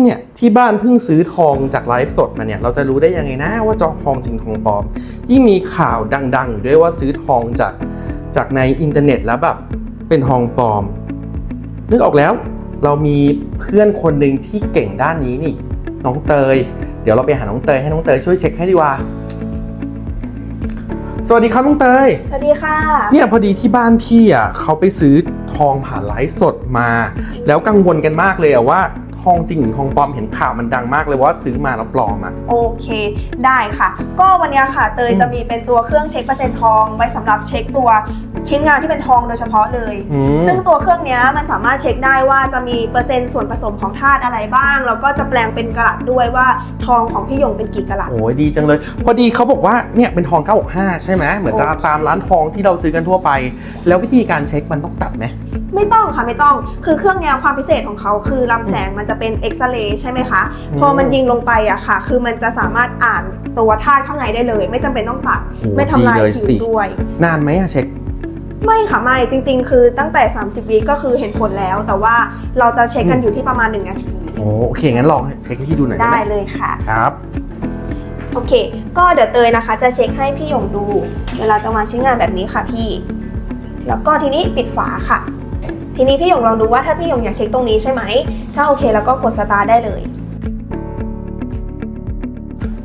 เนี่ยที่บ้านเพิ่งซื้อทองจากไลฟ์สดมาเนี่ยเราจะรู้ได้ยังไงนะว่าจองทองจริงทองปลอม ยิ่งมีข่าวดัง ๆ อยู่ด้วยว่าซื้อทองจากจากในอินเทอร์เน็ตแล้วแบบเป็นทองปลอม นึกออกแล้วเรามีเพื่อนคนหนึ่งที่เก่งด้านนี้นี่ น้องเตย เดี๋ยวเราไปหาน้องเตยให้น้องเตยช่วยเช็คให้ดีกว่า สวัสดีครับน้องเตย สวัสดีค่ะ เนี่ยพอดีที่บ้านพี่อะเขาไปซื้อทองผ่านไลฟ์สดมา แล้วกังวลกันมากเลยอะว่า ทองจริงหรือทองปลอมเห็นข่าวมันดังมากเลยว่าซื้อมาแล้วปลอมอะ โอเค ได้ค่ะ ก็วันนี้ค่ะเตยอืมจะมีเป็นตัวเครื่องเช็คเปอร์เซ็นต์ทองไว้สำหรับเช็คตัวชิ้นงานที่เป็นทองโดยเฉพาะเลยอืมซึ่งตัวเครื่องเนี้ยมันสามารถเช็คได้ว่าจะมีเปอร์เซ็นต์ส่วนผสมของธาตุอะไรบ้าง แล้วก็จะแปลงเป็นกะรัตด้วยว่าทองของพี่หยงเป็นกี่กะรัตโอ้ยดีจังเลย พอดีเขาบอกว่าเนี่ยเป็นทอง 965 ใช่ไหมเหมือนตามโอเคตามร้านทองที่เราซื้อกันทั่วไป แล้ววิธีการเช็คมันต้องตัดไหมไม่ต้องค่ะไม่ต้อง คือเครื่องเนี้ยความพิเศษของเขาคือลำแสงมันจะเป็นเอ็กซเรย์ใช่ไหมคะอืมพอมันยิงลงไปอะค่ะ คือมันจะสามารถอ่านตัวธาตุข้างในได้เลย ไม่จำเป็นต้องตัดโอ้ไม่ทำลายดีเลยผิวสิด้วย นานไหมอะเช็คไม่ค่ะไม่จริง ๆ คือตั้งแต่ 30วิก็คือเห็นผลแล้ว แต่ว่าเราจะเช็คกันอยู่ที่ประมาณ 1 นาทีโอ้โอเค งั้นลองเช็คให้พี่ดูหน่อยได้ได้ไหมเลยค่ะครับโอเค ก็เดี๋ยวเตยนะคะ จะเช็คให้พี่หยงดู เวลาจะวางชิ้นงานแบบนี้ค่ะพี่ แล้วก็ทีนี้ปิดฝาค่ะ ทีนี้พี่หยงลองดูว่าถ้าพี่หยงอยากเช็คตรงนี้ใช่ไหม ถ้าโอเคแล้วก็กดสตาร์ทได้เลย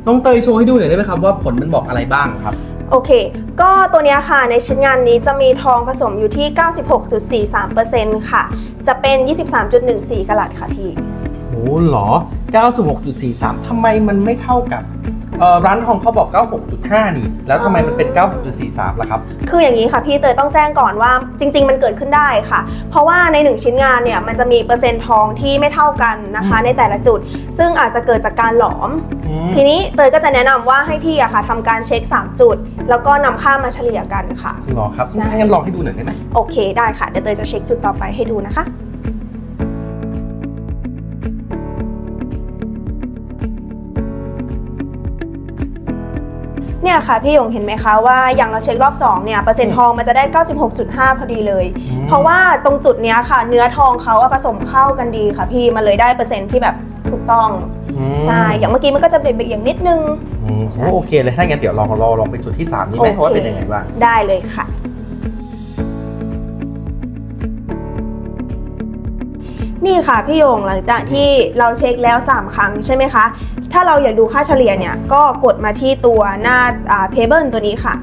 น้องเตยโชว์ให้ดูหน่อยได้ไหมครับว่าผลมันบอกอะไรบ้างครับ โอเค ก็ตัวเนี้ยค่ะในชิ้นงานนี้จะมีทองผสมอยู่ที่ 96.43%ค่ะ จะเป็น 23.14กะรัตค่ะพี่โอ้เหรอ 96.43ทำไมมันไม่เท่ากับ เอ่อร้านทองเขาบอก 96.5 นี่ แล้วทำไมมันเป็น 96.43 ล่ะครับ คืออย่างนี้ค่ะพี่เตยต้องแจ้งก่อนว่าจริง ๆ มันเกิดขึ้นได้ค่ะ เพราะว่าในหนึ่งชิ้นงานเนี่ยมันจะมีเปอร์เซ็นต์ทองที่ไม่เท่ากันนะคะอืมในแต่ละจุด ซึ่งอาจจะเกิดจากการหลอม อืม ทีนี้เตยก็จะแนะนำว่าให้พี่อะค่ะทำการเช็ค 3 จุด แล้วก็นำค่ามาเฉลี่ยกันค่ะเหรอครับใช่ ถ้างั้นลองให้ดูหน่อยได้ไหมโอเคได้ค่ะเดี๋ยวเตยจะเช็คจุดต่อไปให้ดูนะคะ เนี่ยค่ะพี่หยงเห็นไหมคะว่าอย่างเราเช็ครอบ2เนี่ยเปอร์เซ็นต์ทองมันจะได้ 96.5 พอดีเลยอืมเพราะว่าตรงจุดเนี้ยค่ะ เนื้อทองเขาอะผสมเข้ากันดีค่ะพี่มันเลยได้เปอร์เซ็นต์ที่แบบถูกต้องอืมใช่อย่างเมื่อกี้มันก็จะเบรกๆอย่างนิดนึงอืมโอ้โอเคเลยถ้างั้นเดี๋ยวลองลองลองไปจุดที่ 3 นี้ไหมโอเคว่าเป็นยังไงบ้างได้เลยค่ะ นี่ค่ะพี่โยงหลังจากที่เราเช็คแล้ว 3 ครั้งใช่ไหมคะ ถ้าเราอยากดูค่าเฉลี่ยเนี่ยก็กดมาที่ตัวหน้าเทเบิลตัวนี้ค่ะ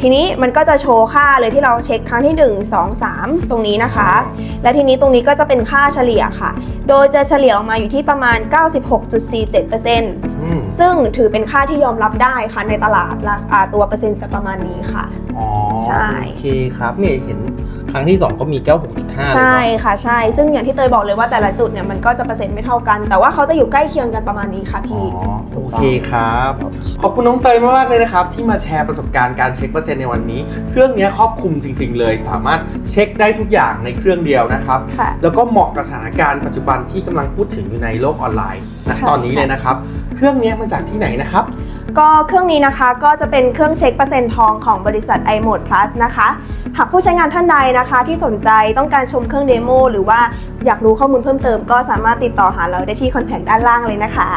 ทีนี้มันก็จะโชว์ค่าเลยที่เราเช็คครั้งที่ 1 2 3 ตรงนี้นะคะ และทีนี้ตรงนี้ก็จะเป็นค่าเฉลี่ยค่ะ โดยจะเฉลี่ยออกมาอยู่ที่ประมาณ 96.47%อืมซึ่งถือเป็นค่าที่ยอมรับได้ค่ะในตลาดราคาตัวเปอร์เซ็นต์จะประมาณนี้ค่ะ อ๋อ ใช่ โอเคครับเนี่ยเห็น ครั้งที่ 2 ก็มี 96.5ใช่เลยเนาะค่ะใช่ ซึ่งอย่างที่เตยบอกเลยว่าแต่ละจุดเนี่ยมันก็จะเปอร์เซ็นต์ไม่เท่ากัน แต่ว่าเขาจะอยู่ใกล้เคียงกันประมาณนี้ค่ะอ๋พี่อโอเคครับ ขอบคุณน้องเตยมากๆเลยนะครับ ที่มาแชร์ประสบการณ์การเช็คเปอร์เซ็นต์ในวันนี้ เครื่องนี้ครอบคลุมจริง ๆ เลย สามารถเช็คได้ทุกอย่างในเครื่องเดียวนะครับค่ะแล้วก็เหมาะกับสถานการณ์ปัจจุบันที่กำลังพูดถึงอยู่ในโลกออนไลน์นะค่ะตอนนี้เลยนะครับ เครื่องนี้มาจากที่ไหนนะครับก็เครื่องนี้นะคะก็จะเป็นเครื่องเช็คเปอร์เซ็นต์ทองของบริษัท iMode Plus นะคะหากผู้ใช้งานท่านใดนะคะ ที่สนใจต้องการชมเครื่องเดโมหรือว่าอยากรู้ข้อมูลเพิ่มเติมก็สามารถติดต่อหาเราได้ที่คอนแทคด้านล่างเลยนะคะ